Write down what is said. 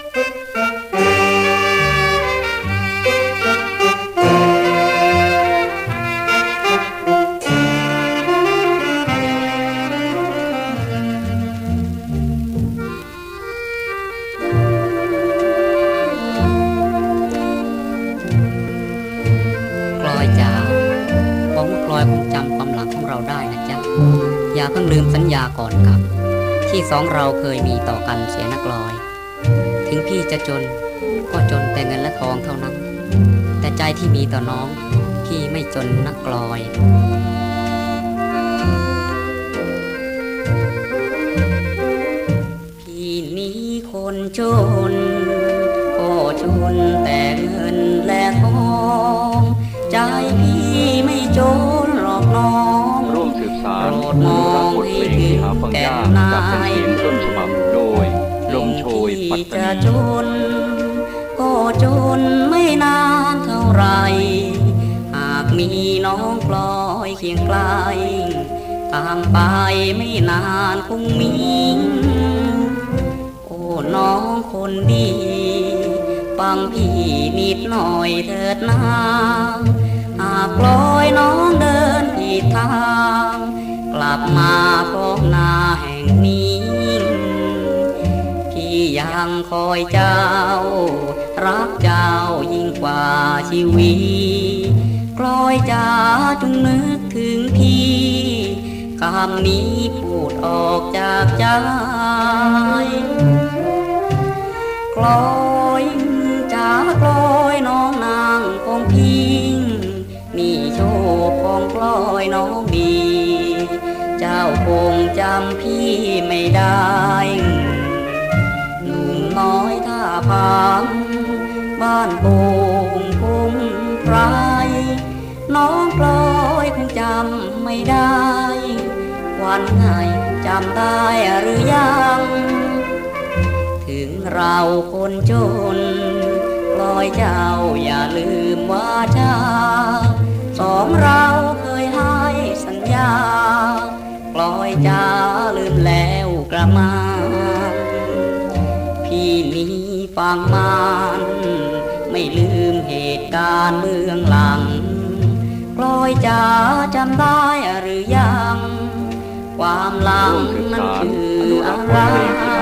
ลอยจ๋าหวังว่ากลอยคงจำความหลังของเราได้นะจ๊ะอย่าเพิ่งลืมสัญญาก่อนครับ ที่สองเราเคยมีต่อกันเสียนักลอย ถึงพี่จะจน ก็จนแต่เงินและทองเท่านั้น แต่ใจที่มีต่อน้อง พี่ไม่จนนักกลอยพี่นี้คนจนก็จนแต่เงินและทองใจพี่ไม่จนหรอกน้องร่วมสืบสารโปรดมองรับบทเพลงที่หาฟังยากจากแผ่นเสียงต้นฉบับ จะจน ก็จนไม่นานเท่าไร หากมีน้องปลอยเคียงไกลตามไปไม่นานคงมี โอ้น้องคนดีฟังพี่นิดหน่อยเถิดนาหากปล่อยน้องเดินผิดทาง กลับมาพบหน้าแห่งนี้ งคอยเจ้า รักเจ้ายิ่งกว่าชีวิตกลอยจ้าจงนึกถึงพี่คำนี้พูดออกจากใจกลอยจ้ากลอยน้องนางของพิงนี่โชคของกลอยน้องดี เจ้าคงจำพี่ไม่ได้ อยท่าพามบ้านโป่งพุ่มไพรน้องกลอยคงจำไม่ได้ วันไหนจำได้หรือยัง ถึงเราคนจนปล่อยเจ้าอย่าลืมว่าจาสองเราเคยให้สัญญาปล่อยจ้าลืมแล้วกระมังพี่นี้ ฟังมันไม่ลืมเหตุการณ์เบื้องหลังปล่อยจ้าจำได้หรือยัง ความหลังร่วมสืบนั้นสารคืออนุรัอะกษ์บไรทเพลงที่